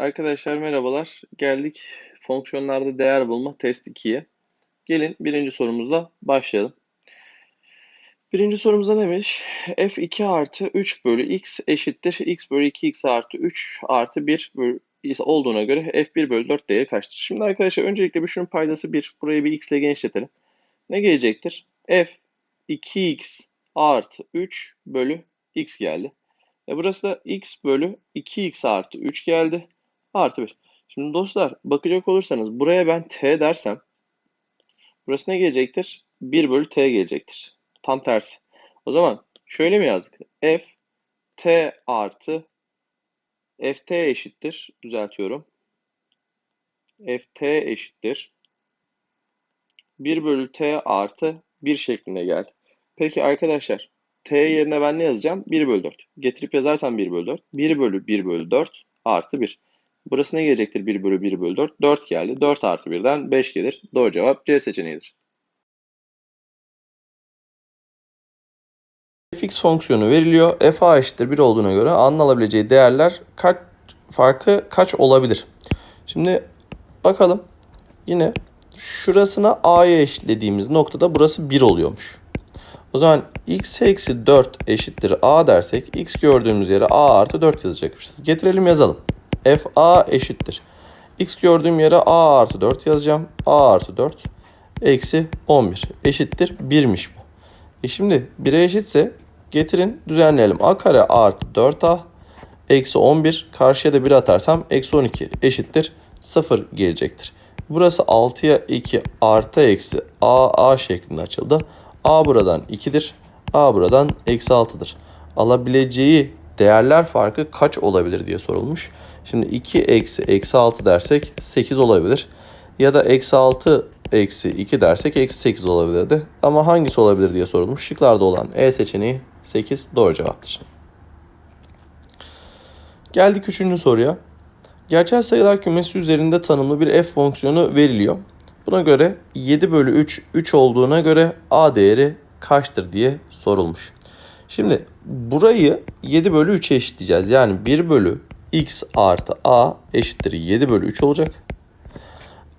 Arkadaşlar merhabalar. Geldik fonksiyonlarda değer bulma test 2'ye. Gelin birinci sorumuzla başlayalım. Birinci sorumuzda neymiş? f2 artı 3 bölü x eşittir x bölü 2x artı 3 artı 1 bölü olduğuna göre f1 bölü 4 değeri kaçtır? Şimdi arkadaşlar öncelikle bir şunun paydası 1. Burayı bir x ile genişletelim. Ne gelecektir? f 2x artı 3 bölü x geldi. E burası da x bölü 2x artı 3 geldi. Artı 1. Şimdi dostlar bakacak olursanız buraya ben t dersem burası ne gelecektir? 1 bölü t gelecektir. Tam tersi. O zaman şöyle mi yazdık? f t artı ft eşittir. Düzeltiyorum. ft eşittir. 1 bölü t artı 1 şeklinde geldi. Peki arkadaşlar t yerine ben ne yazacağım? 1 bölü 4. Getirip yazarsam 1 bölü 4. 1 bölü 1 bölü 4 artı 1. Burası ne gelecektir 1 bölü 1 bölü 4? 4 geldi. 4 artı 1'den 5 gelir. Doğru cevap C seçeneğidir. fx fonksiyonu veriliyor. f a eşittir 1 olduğuna göre a'nın alabileceği değerler kaç farkı kaç olabilir? Şimdi bakalım. Yine şurasına a'ya eşitlediğimiz noktada burası 1 oluyormuş. O zaman x eksi 4 eşittir a dersek x gördüğümüz yere a artı 4 yazacakmışız. Getirelim yazalım f a eşittir. x gördüğüm yere a artı 4 yazacağım. a artı 4 eksi 11 eşittir 1'miş bu. E şimdi 1'e eşitse getirin düzenleyelim. a kare artı 4a eksi 11 karşıya da 1 atarsam eksi 12 eşittir 0 gelecektir. Burası 6'ya 2 artı eksi a a şeklinde açıldı. a buradan 2'dir. a buradan eksi 6'dır. Alabileceği değerler farkı kaç olabilir diye sorulmuş. Şimdi 2 eksi eksi 6 dersek 8 olabilir. Ya da eksi 6 eksi 2 dersek eksi 8 olabilirdi. Ama hangisi olabilir diye sorulmuş. Şıklarda olan E seçeneği 8 doğru cevaptır. Geldik üçüncü soruya. Gerçel sayılar kümesi üzerinde tanımlı bir f fonksiyonu veriliyor. Buna göre 7 bölü 3 3 olduğuna göre a değeri kaçtır diye sorulmuş. Şimdi burayı 7 bölü 3'e eşitleyeceğiz. Yani 1 bölü x artı a eşittir 7 bölü 3 olacak.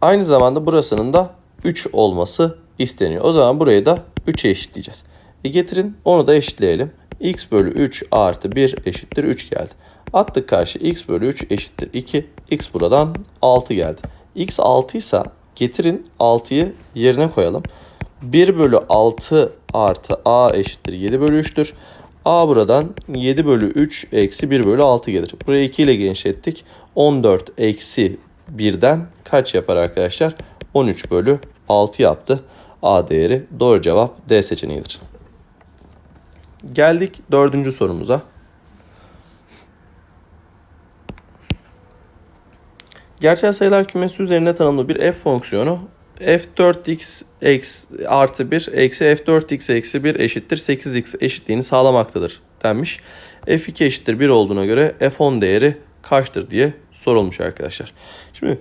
Aynı zamanda burasının da 3 olması isteniyor. O zaman burayı da 3'e eşitleyeceğiz. E getirin onu da eşitleyelim. x bölü 3 artı 1 eşittir 3 geldi. Attık karşı x bölü 3 eşittir 2. x buradan 6 geldi. x 6 ise getirin 6'yı yerine koyalım. 1 bölü 6 artı a eşittir 7 bölü 3'tür. A buradan 7 bölü 3 eksi 1 bölü 6 gelir. Burayı 2 ile genişlettik. 14 eksi 1'den kaç yapar arkadaşlar? 13 bölü 6 yaptı. A değeri doğru cevap D seçeneğidir. Geldik dördüncü sorumuza. Gerçel sayılar kümesi üzerinde tanımlı bir f fonksiyonu f4x eksi artı 1 eksi f4x eksi 1 eşittir 8x eşitliğini sağlamaktadır denmiş. f2 eşittir 1 olduğuna göre f10 değeri kaçtır diye sorulmuş arkadaşlar. Şimdi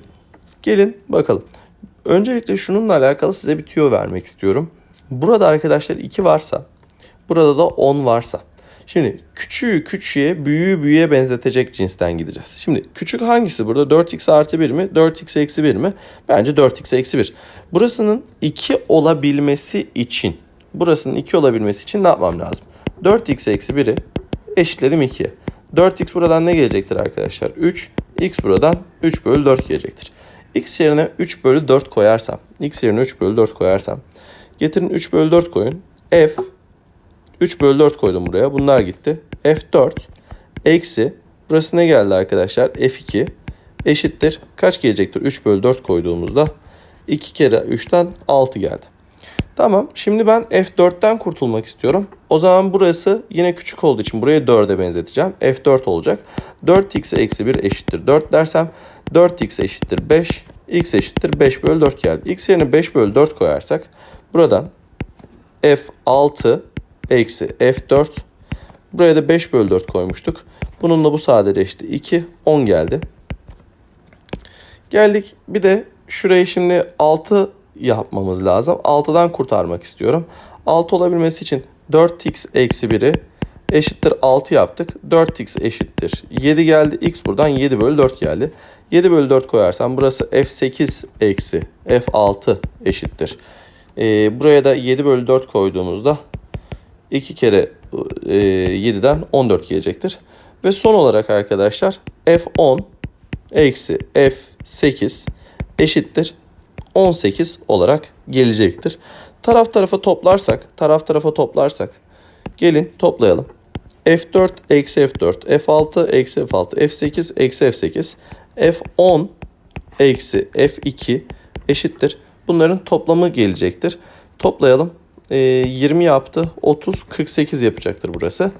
gelin bakalım. Öncelikle şununla alakalı size bir tüyo vermek istiyorum. Burada arkadaşlar 2 varsa, burada da 10 varsa Şimdi küçüğü küçüğe, büyüğü büyüğe benzetecek cinsten gideceğiz. Şimdi küçük hangisi burada? 4x artı 1 mi? 4x eksi 1 mi? Bence 4x eksi 1. Burasının 2 olabilmesi için, burasının 2 olabilmesi için ne yapmam lazım? 4x eksi 1'i eşitledim 2'ye. 4x buradan ne gelecektir arkadaşlar? 3. x buradan 3 bölü 4 gelecektir. x yerine 3 bölü 4 koyarsam, x yerine 3 bölü 4 koyarsam, getirin 3 bölü 4 koyun. f 3 bölü 4 koydum buraya. Bunlar gitti. F4 eksi burası ne geldi arkadaşlar? F2 eşittir. Kaç gelecektir? 3 bölü 4 koyduğumuzda 2 kere 3'ten 6 geldi. Tamam. Şimdi ben F4'ten kurtulmak istiyorum. O zaman burası yine küçük olduğu için buraya 4'e benzeteceğim. F4 olacak. 4x eksi 1 eşittir 4 dersem 4x eşittir 5. x eşittir 5 bölü 4 geldi. x yerine 5 bölü 4 koyarsak buradan F6 eksi F4. Buraya da 5 bölü 4 koymuştuk. Bununla bu sadeleşti. 2, 10 geldi. Geldik bir de şurayı şimdi 6 yapmamız lazım. 6'dan kurtarmak istiyorum. 6 olabilmesi için 4x eksi 1'i eşittir 6 yaptık. 4x eşittir 7 geldi. x buradan 7 bölü 4 geldi. 7 bölü 4 koyarsam burası f8 eksi f6 eşittir. Ee, buraya da 7 bölü 4 koyduğumuzda 2 kere e, 7'den 14 gelecektir. Ve son olarak arkadaşlar f10 eksi f8 eşittir 18 olarak gelecektir. Taraf tarafa toplarsak, taraf tarafa toplarsak gelin toplayalım. F4 eksi F4, F6 eksi F6, F8 eksi F8, F10 eksi F2 eşittir. Bunların toplamı gelecektir. Toplayalım. Ee, 20 yaptı. 30, 48 yapacaktır burası.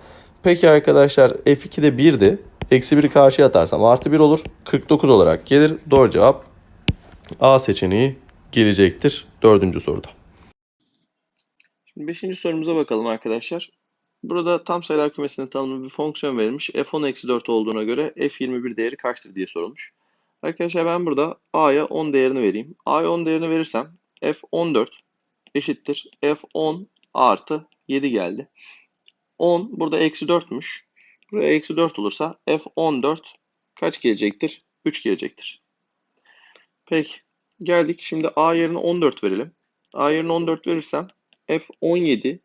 Peki arkadaşlar F2 de 1'di. Eksi 1'i karşıya atarsam artı 1 olur. 49 olarak gelir. Doğru cevap A seçeneği gelecektir dördüncü soruda. Şimdi beşinci sorumuza bakalım arkadaşlar. Burada tam sayılar kümesinde tanımlı bir fonksiyon verilmiş. f10-4 olduğuna göre f21 değeri kaçtır diye sorulmuş. Arkadaşlar ben burada a'ya 10 değerini vereyim. a'ya 10 değerini verirsem f14 eşittir f10 artı 7 geldi. 10 burada eksi 4'müş. Buraya eksi 4 olursa f14 kaç gelecektir? 3 gelecektir. Peki geldik şimdi a yerine 14 verelim. a yerine 14 verirsem f17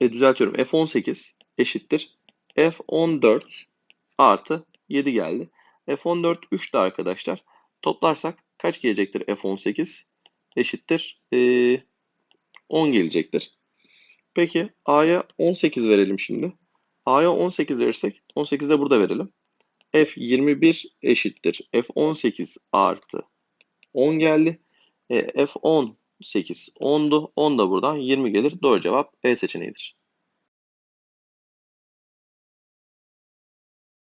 e, düzeltiyorum f18 eşittir f14 artı 7 geldi. f14 3 de arkadaşlar. Toplarsak kaç gelecektir f18 eşittir e, 10 gelecektir. Peki a'ya 18 verelim şimdi. a'ya 18 verirsek 18 de burada verelim. f21 eşittir f18 artı 10 geldi. E, f10 8 10'du. 10 da buradan 20 gelir. Doğru cevap B seçeneğidir.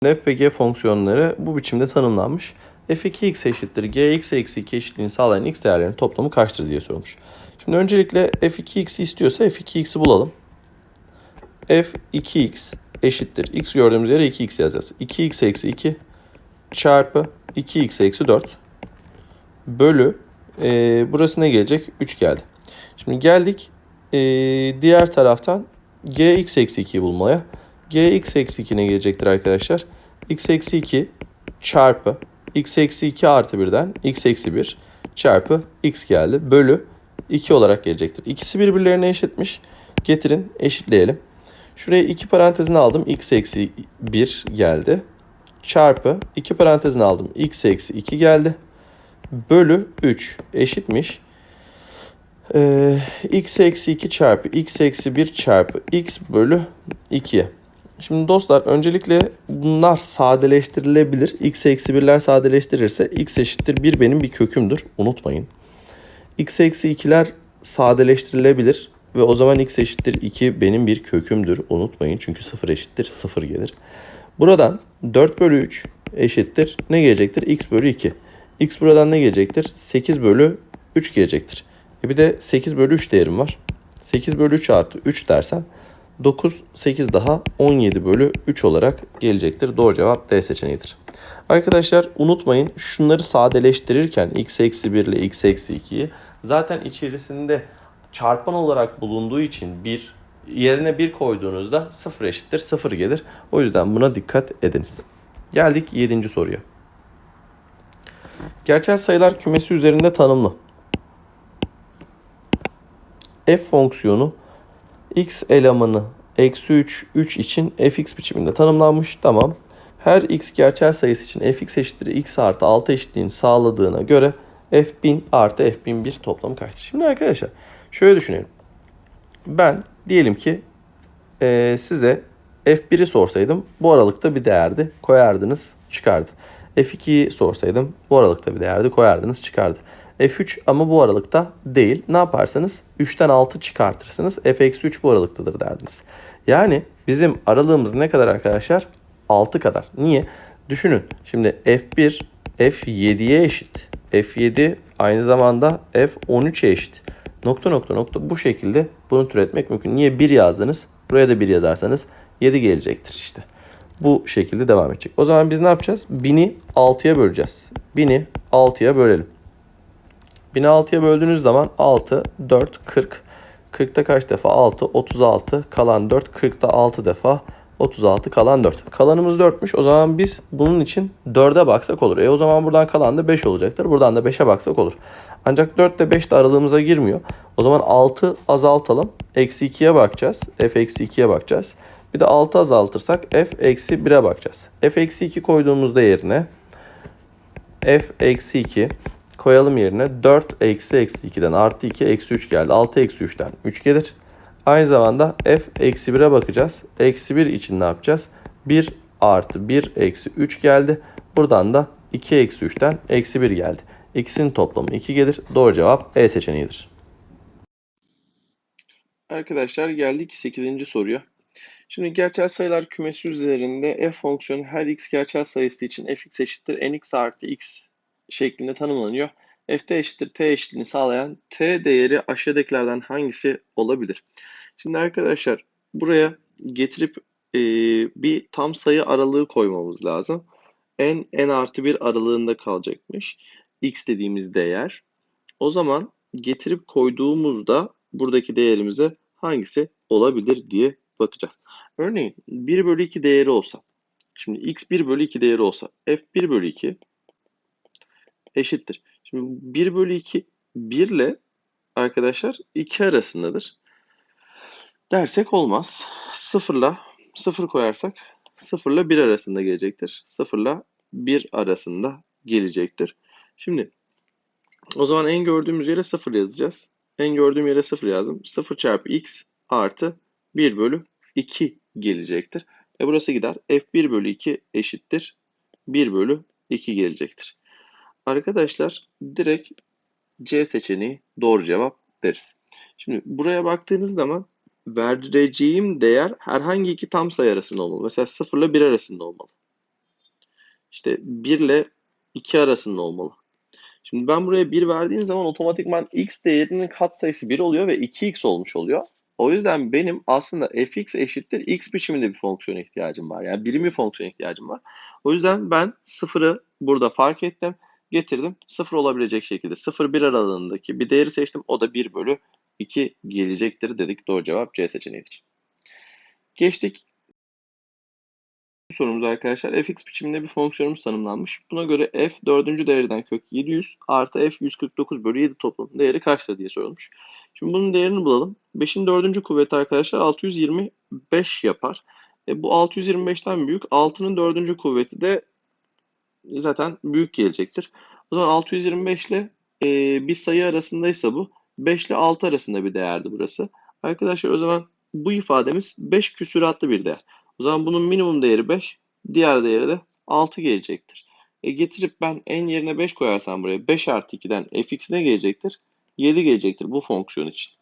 f ve g fonksiyonları bu biçimde tanımlanmış. F2x eşittir gx eksi 2 eşitliğini sağlayan x değerlerinin toplamı kaçtır diye sormuş. Şimdi öncelikle f2x'i istiyorsa f2x'i bulalım. f2x eşittir. x gördüğümüz yere 2x yazacağız. 2x eksi 2 çarpı 2x eksi 4 bölü e, burası ne gelecek? 3 geldi. Şimdi geldik e, diğer taraftan gx eksi 2'yi bulmaya. gx eksi 2 ne gelecektir arkadaşlar? x eksi 2 çarpı x eksi 2 artı 1'den x eksi 1 çarpı x geldi. Bölü 2 olarak gelecektir. İkisi birbirlerine eşitmiş. Getirin eşitleyelim. Şuraya 2 parantezini aldım. x eksi 1 geldi. Çarpı 2 parantezini aldım. x eksi 2 geldi bölü 3 eşitmiş. Ee, x eksi 2 çarpı x eksi 1 çarpı x bölü 2. Şimdi dostlar öncelikle bunlar sadeleştirilebilir. x eksi 1'ler sadeleştirirse x eşittir 1 benim bir kökümdür. Unutmayın. x eksi 2'ler sadeleştirilebilir. Ve o zaman x eşittir 2 benim bir kökümdür. Unutmayın çünkü 0 eşittir 0 gelir. Buradan 4 bölü 3 eşittir. Ne gelecektir? x bölü 2. X buradan ne gelecektir? 8 bölü 3 gelecektir. E bir de 8 bölü 3 değerim var. 8 bölü 3 artı 3 dersen 9, 8 daha 17 bölü 3 olarak gelecektir. Doğru cevap D seçeneğidir. Arkadaşlar unutmayın şunları sadeleştirirken x eksi 1 ile x eksi 2'yi zaten içerisinde çarpan olarak bulunduğu için 1 yerine 1 koyduğunuzda 0 eşittir 0 gelir. O yüzden buna dikkat ediniz. Geldik 7. soruya. Gerçel sayılar kümesi üzerinde tanımlı. f fonksiyonu x elemanı eksi 3, 3 için fx biçiminde tanımlanmış. Tamam. Her x gerçel sayısı için fx eşittir x artı 6 eşitliğini sağladığına göre f1000 artı f1001 toplamı kaçtır? Şimdi arkadaşlar şöyle düşünelim. Ben diyelim ki e, size f1'i sorsaydım bu aralıkta bir değerdi koyardınız çıkardı. F2'yi sorsaydım bu aralıkta bir değerdi koyardınız çıkardı. F3 ama bu aralıkta değil. Ne yaparsanız 3'ten 6 çıkartırsınız. F-3 bu aralıktadır derdiniz. Yani bizim aralığımız ne kadar arkadaşlar? 6 kadar. Niye? Düşünün. Şimdi F1 F7'ye eşit. F7 aynı zamanda F13'e eşit. Nokta nokta nokta bu şekilde bunu türetmek mümkün. Niye 1 yazdınız? Buraya da 1 yazarsanız 7 gelecektir işte bu şekilde devam edecek. O zaman biz ne yapacağız? 1000'i 6'ya böleceğiz. 1000'i 6'ya bölelim. 1000'i 6'ya böldüğünüz zaman 6, 4, 40. 40'ta kaç defa? 6, 36, kalan 4. 40'ta 6 defa, 36, kalan 4. Kalanımız 4'müş. O zaman biz bunun için 4'e baksak olur. E o zaman buradan kalan da 5 olacaktır. Buradan da 5'e baksak olur. Ancak 4 ile 5 de aralığımıza girmiyor. O zaman 6 azaltalım. Eksi 2'ye bakacağız. F eksi 2'ye bakacağız. Bir de 6 azaltırsak F eksi 1'e bakacağız. F eksi 2 koyduğumuzda yerine F eksi 2 koyalım yerine 4 eksi eksi 2'den artı 2 eksi 3 geldi. 6 eksi 3'ten 3 gelir. Aynı zamanda f eksi 1'e bakacağız. Eksi 1 için ne yapacağız? 1 artı 1 eksi 3 geldi. Buradan da 2 eksi 3'ten eksi 1 geldi. İkisinin toplamı 2 gelir. Doğru cevap E seçeneğidir. Arkadaşlar geldik 8. soruya. Şimdi gerçel sayılar kümesi üzerinde f fonksiyonu her x gerçel sayısı için fx eşittir nx artı x şeklinde tanımlanıyor. F'te eşittir t eşitliğini sağlayan t değeri aşağıdakilerden hangisi olabilir? Şimdi arkadaşlar buraya getirip e, bir tam sayı aralığı koymamız lazım. n, n artı 1 aralığında kalacakmış. x dediğimiz değer. O zaman getirip koyduğumuzda buradaki değerimize hangisi olabilir diye bakacağız. Örneğin 1 bölü 2 değeri olsa. Şimdi x 1 bölü 2 değeri olsa. f 1 bölü 2 eşittir. Şimdi 1 bölü 2 1 ile arkadaşlar 2 arasındadır. Dersek olmaz. 0 ile 0 koyarsak 0 ile 1 arasında gelecektir. 0 ile 1 arasında gelecektir. Şimdi o zaman en gördüğümüz yere 0 yazacağız. En gördüğüm yere 0 yazdım. 0 çarpı x artı 1 bölü 2 gelecektir. E burası gider. f1 bölü 2 eşittir. 1 bölü 2 gelecektir. Arkadaşlar direkt C seçeneği doğru cevap deriz. Şimdi buraya baktığınız zaman vereceğim değer herhangi iki tam sayı arasında olmalı. Mesela 0 ile 1 arasında olmalı. İşte 1 ile 2 arasında olmalı. Şimdi ben buraya 1 verdiğim zaman otomatikman x değerinin katsayısı 1 oluyor ve 2x olmuş oluyor. O yüzden benim aslında fx eşittir x biçiminde bir fonksiyona ihtiyacım var. Yani birim bir fonksiyona ihtiyacım var. O yüzden ben sıfırı burada fark ettim. Getirdim. Sıfır olabilecek şekilde 0-1 aralığındaki bir değeri seçtim. O da 1 bölü 2 gelecektir dedik. Doğru cevap C seçeneğidir. Geçtik sorumuz arkadaşlar. fx biçiminde bir fonksiyonumuz tanımlanmış. Buna göre f dördüncü dereceden kök 700 artı f 149 bölü 7 toplam değeri kaçtır diye sorulmuş. Şimdi bunun değerini bulalım. 5'in dördüncü kuvveti arkadaşlar 625 yapar. E, bu 625'ten büyük. 6'nın dördüncü kuvveti de zaten büyük gelecektir. O zaman 625 ile e, bir sayı arasındaysa bu 5 ile 6 arasında bir değerdi burası. Arkadaşlar o zaman bu ifademiz 5 küsuratlı bir değer. O zaman bunun minimum değeri 5, diğer değeri de 6 gelecektir. E getirip ben en yerine 5 koyarsam buraya 5 artı 2'den fx ne gelecektir? 7 gelecektir bu fonksiyon için.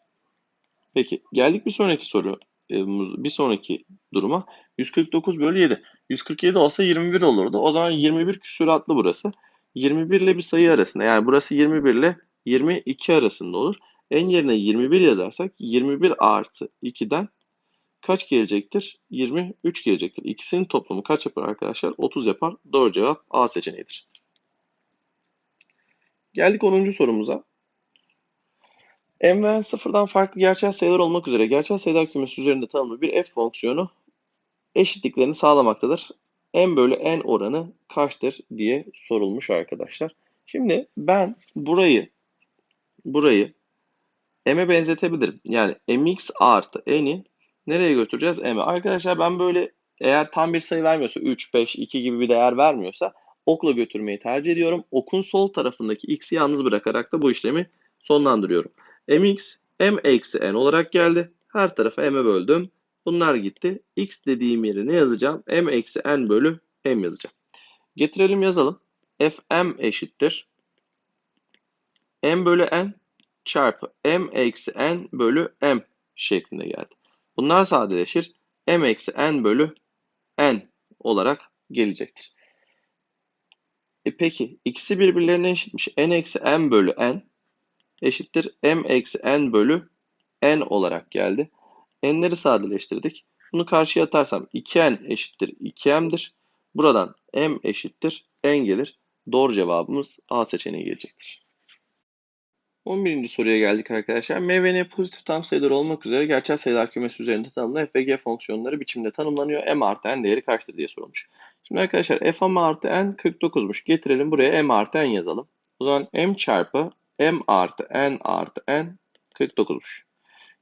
Peki geldik bir sonraki soru. E, bir sonraki duruma 149 bölü 7. 147 olsa 21 olurdu. O zaman 21 küsuratlı burası. 21 ile bir sayı arasında yani burası 21 ile 22 arasında olur. En yerine 21 yazarsak 21 artı 2'den kaç gelecektir? 23 gelecektir. İkisinin toplamı kaç yapar arkadaşlar? 30 yapar. Doğru cevap A seçeneğidir. Geldik 10. sorumuza. M ve sıfırdan farklı gerçel sayılar olmak üzere gerçel sayılar kümesi üzerinde tanımlı bir f fonksiyonu eşitliklerini sağlamaktadır. M bölü N oranı kaçtır diye sorulmuş arkadaşlar. Şimdi ben burayı burayı M'e benzetebilirim. Yani mx artı N'i nereye götüreceğiz? M'e. Arkadaşlar ben böyle eğer tam bir sayı vermiyorsa 3, 5, 2 gibi bir değer vermiyorsa okla götürmeyi tercih ediyorum. Okun sol tarafındaki x'i yalnız bırakarak da bu işlemi sonlandırıyorum mx m eksi n olarak geldi. Her tarafa m'e böldüm. Bunlar gitti. x dediğim yere ne yazacağım? m eksi n bölü m yazacağım. Getirelim yazalım. fm eşittir. m bölü n çarpı m eksi n bölü m şeklinde geldi. Bunlar sadeleşir. m eksi n bölü n olarak gelecektir. E peki ikisi birbirlerine eşitmiş. n eksi n bölü n eşittir m eksi n bölü n olarak geldi. n'leri sadeleştirdik. Bunu karşıya atarsam 2n eşittir 2m'dir. Buradan m eşittir n gelir. Doğru cevabımız A seçeneği gelecektir. 11. soruya geldik arkadaşlar. M ve N pozitif tam sayılar olmak üzere gerçel sayılar kümesi üzerinde tanımlı f ve g fonksiyonları biçimde tanımlanıyor. M artı n değeri kaçtır diye sorulmuş. Şimdi arkadaşlar f m artı n 49'muş. Getirelim buraya m artı n yazalım. O zaman m çarpı m artı n artı n 49'muş.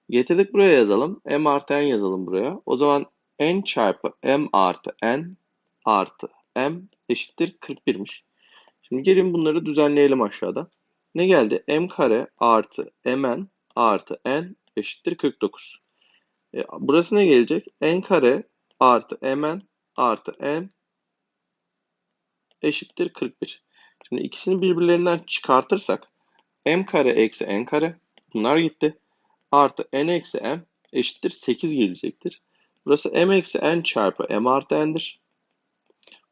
Getirdik buraya yazalım. m artı n yazalım buraya. O zaman n çarpı m artı n artı m eşittir 41'miş. Şimdi gelin bunları düzenleyelim aşağıda. Ne geldi? m kare artı mn artı n eşittir 49. E, burası ne gelecek? n kare artı mn artı n eşittir 41. Şimdi ikisini birbirlerinden çıkartırsak m kare eksi n kare bunlar gitti. Artı n eksi m eşittir 8 gelecektir. Burası m eksi n çarpı m artı n'dir.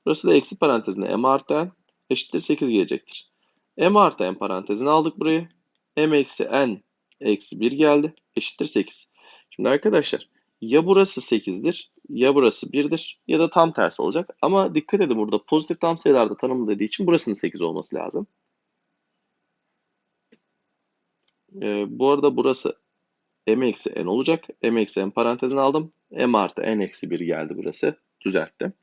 Burası da eksi parantezine m artı n eşittir 8 gelecektir. m artı n parantezini aldık buraya. m eksi n eksi 1 geldi. Eşittir 8. Şimdi arkadaşlar ya burası 8'dir ya burası 1'dir ya da tam tersi olacak. Ama dikkat edin burada pozitif tam sayılarda tanımlı dediği için burasının 8 olması lazım. Ee, bu arada burası m eksi n olacak. m eksi n parantezini aldım. m artı n eksi 1 geldi burası. Düzelttim.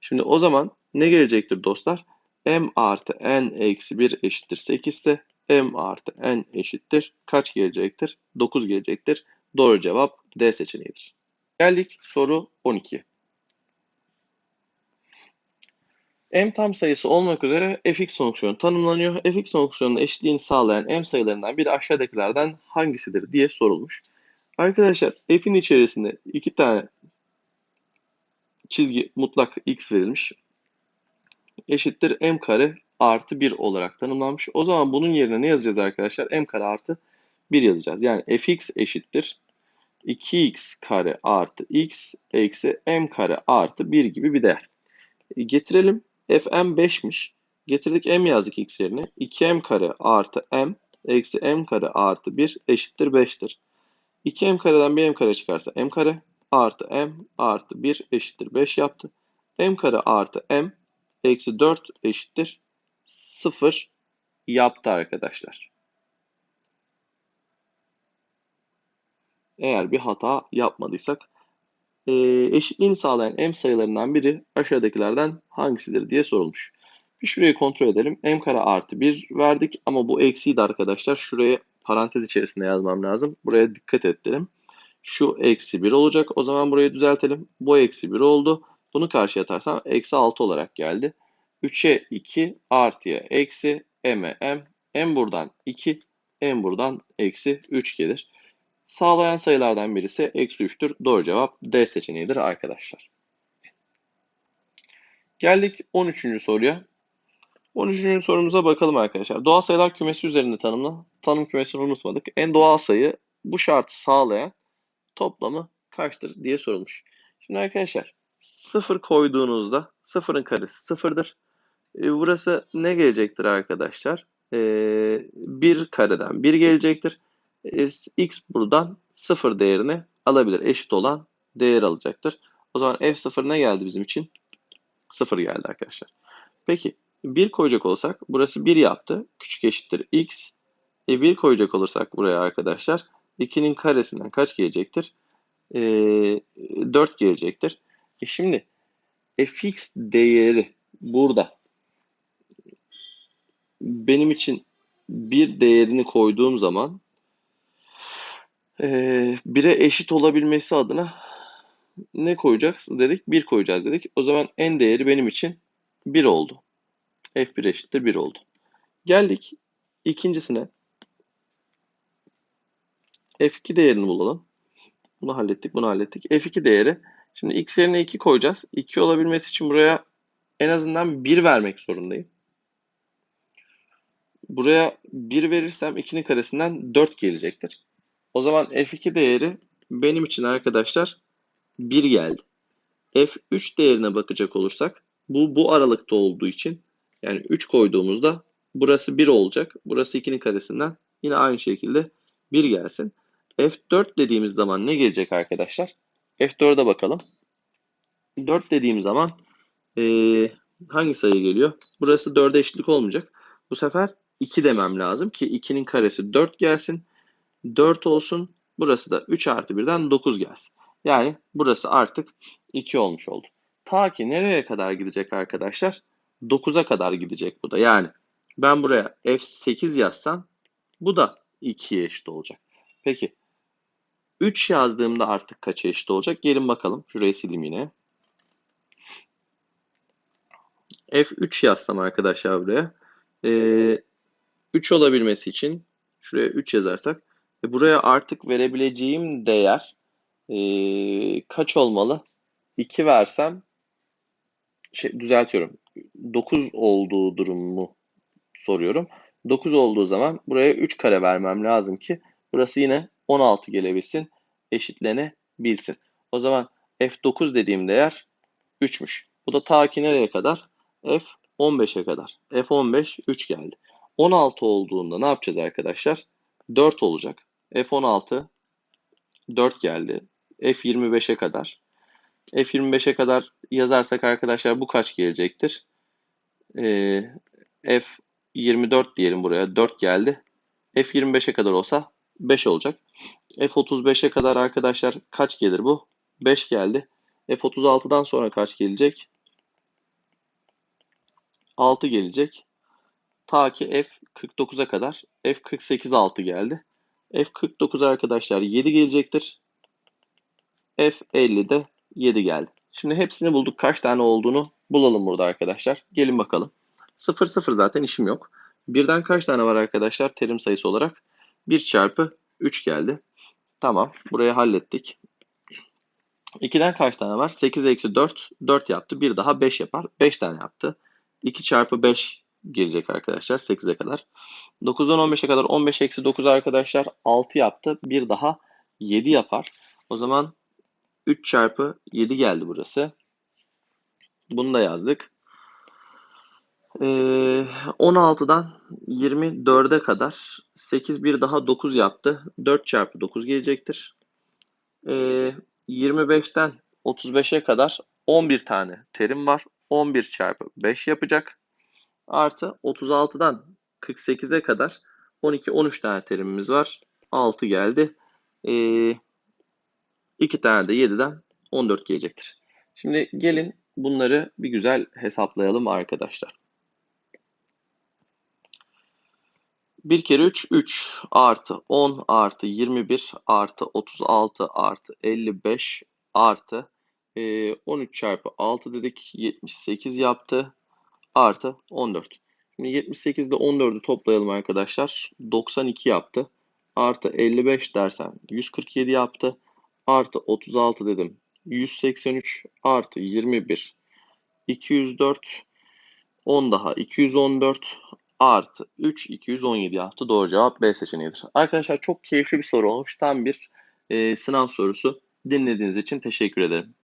Şimdi o zaman ne gelecektir dostlar? m artı n eksi 1 eşittir 8 ise m artı n eşittir kaç gelecektir? 9 gelecektir. Doğru cevap D seçeneğidir. Geldik soru 12. m tam sayısı olmak üzere fx fonksiyonu tanımlanıyor. fx fonksiyonunun eşitliğini sağlayan m sayılarından biri aşağıdakilerden hangisidir diye sorulmuş. Arkadaşlar f'in içerisinde iki tane çizgi mutlak x verilmiş. Eşittir m kare artı 1 olarak tanımlanmış. O zaman bunun yerine ne yazacağız arkadaşlar? m kare artı 1 yazacağız. Yani fx eşittir 2x kare artı x eksi m kare artı 1 gibi bir değer. E, getirelim. Fm 5'miş. Getirdik m yazdık x yerine. 2m kare artı m eksi m kare artı 1 eşittir 5'tir. 2m kareden 1m kare çıkarsa m kare artı m artı 1 eşittir 5 yaptı. m kare artı m eksi 4 eşittir 0 yaptı arkadaşlar. Eğer bir hata yapmadıysak e, eşitliğini sağlayan m sayılarından biri aşağıdakilerden hangisidir diye sorulmuş. Bir şurayı kontrol edelim. m kare artı 1 verdik ama bu eksiydi arkadaşlar. Şuraya parantez içerisinde yazmam lazım. Buraya dikkat edelim. Şu eksi 1 olacak. O zaman burayı düzeltelim. Bu eksi 1 oldu. Bunu karşıya atarsam eksi 6 olarak geldi. 3'e 2 artıya eksi m'e m. m buradan 2, m buradan eksi 3 gelir. Sağlayan sayılardan birisi eksi 3'tür. Doğru cevap D seçeneğidir arkadaşlar. Geldik 13. soruya. 13. sorumuza bakalım arkadaşlar. Doğal sayılar kümesi üzerinde tanımlı. Tanım kümesini unutmadık. En doğal sayı bu şartı sağlayan toplamı kaçtır diye sorulmuş. Şimdi arkadaşlar 0 koyduğunuzda 0'ın karesi 0'dır. E, burası ne gelecektir arkadaşlar? E, 1 kareden 1 gelecektir. E, x buradan 0 değerini alabilir. Eşit olan değer alacaktır. O zaman f0 ne geldi bizim için? 0 geldi arkadaşlar. Peki 1 koyacak olsak burası 1 yaptı. Küçük eşittir x. E 1 koyacak olursak buraya arkadaşlar 2'nin karesinden kaç gelecektir? E, 4 gelecektir. E şimdi fx değeri burada benim için bir değerini koyduğum zaman e, 1'e eşit olabilmesi adına ne koyacağız dedik? 1 koyacağız dedik. O zaman n değeri benim için 1 oldu. f1 eşittir 1 oldu. Geldik ikincisine. f2 değerini bulalım. Bunu hallettik, bunu hallettik. f2 değeri. Şimdi x yerine 2 koyacağız. 2 olabilmesi için buraya en azından 1 vermek zorundayım. Buraya 1 verirsem 2'nin karesinden 4 gelecektir. O zaman f2 değeri benim için arkadaşlar 1 geldi. f3 değerine bakacak olursak bu bu aralıkta olduğu için yani 3 koyduğumuzda burası 1 olacak. Burası 2'nin karesinden yine aynı şekilde 1 gelsin. F4 dediğimiz zaman ne gelecek arkadaşlar? F4'e bakalım. 4 dediğim zaman ee, hangi sayı geliyor? Burası 4'e eşitlik olmayacak. Bu sefer 2 demem lazım ki 2'nin karesi 4 gelsin. 4 olsun. Burası da 3 artı 1'den 9 gelsin. Yani burası artık 2 olmuş oldu. Ta ki nereye kadar gidecek arkadaşlar? 9'a kadar gidecek bu da. Yani ben buraya F8 yazsam bu da 2'ye eşit olacak. Peki 3 yazdığımda artık kaça eşit olacak? Gelin bakalım. Şurayı sileyim yine. F3 yazsam arkadaşlar buraya. Ee, 3 olabilmesi için şuraya 3 yazarsak buraya artık verebileceğim değer e, kaç olmalı? 2 versem şey, düzeltiyorum. 9 olduğu durumu soruyorum. 9 olduğu zaman buraya 3 kare vermem lazım ki burası yine 16 gelebilsin, eşitlenebilsin. O zaman F9 dediğim değer 3'müş. Bu da ta ki nereye kadar? F15'e kadar. F15 3 geldi. 16 olduğunda ne yapacağız arkadaşlar? 4 olacak. F16 4 geldi. F25'e kadar. F25'e kadar yazarsak arkadaşlar bu kaç gelecektir? Ee, F24 diyelim buraya. 4 geldi. F25'e kadar olsa 5 olacak. F35'e kadar arkadaşlar kaç gelir bu? 5 geldi. F36'dan sonra kaç gelecek? 6 gelecek. Ta ki F49'a kadar F48 6 geldi. F49 arkadaşlar 7 gelecektir. F50'de 7 geldi. Şimdi hepsini bulduk. Kaç tane olduğunu bulalım burada arkadaşlar. Gelin bakalım. 0 0 zaten işim yok. Birden kaç tane var arkadaşlar terim sayısı olarak? 1 çarpı 3 geldi. Tamam. Burayı hallettik. 2'den kaç tane var? 8 eksi 4. 4 yaptı. Bir daha 5 yapar. 5 tane yaptı. 2 çarpı 5 gelecek arkadaşlar 8'e kadar. 9'dan 15'e kadar 15 eksi 9 arkadaşlar 6 yaptı. Bir daha 7 yapar. O zaman 3 çarpı 7 geldi burası. Bunu da yazdık. Ee, 16'dan 24'e kadar 8 bir daha 9 yaptı. 4 çarpı 9 gelecektir. Ee, 25'ten 35'e kadar 11 tane terim var. 11 çarpı 5 yapacak. Artı 36'dan 48'e kadar 12-13 tane terimimiz var. 6 geldi. Ee, 2 tane de 7'den 14 gelecektir. Şimdi gelin bunları bir güzel hesaplayalım arkadaşlar. 1 kere 3 3 artı 10 artı 21 artı 36 artı 55 artı e, 13 çarpı 6 dedik 78 yaptı artı 14. Şimdi 78 ile 14'ü toplayalım arkadaşlar. 92 yaptı. Artı 55 dersen 147 yaptı. Artı 36 dedim. 183 artı 21 204 10 daha 214 artı 3 217 yaptı. Doğru cevap B seçeneğidir. Arkadaşlar çok keyifli bir soru olmuş. Tam bir e, sınav sorusu. Dinlediğiniz için teşekkür ederim.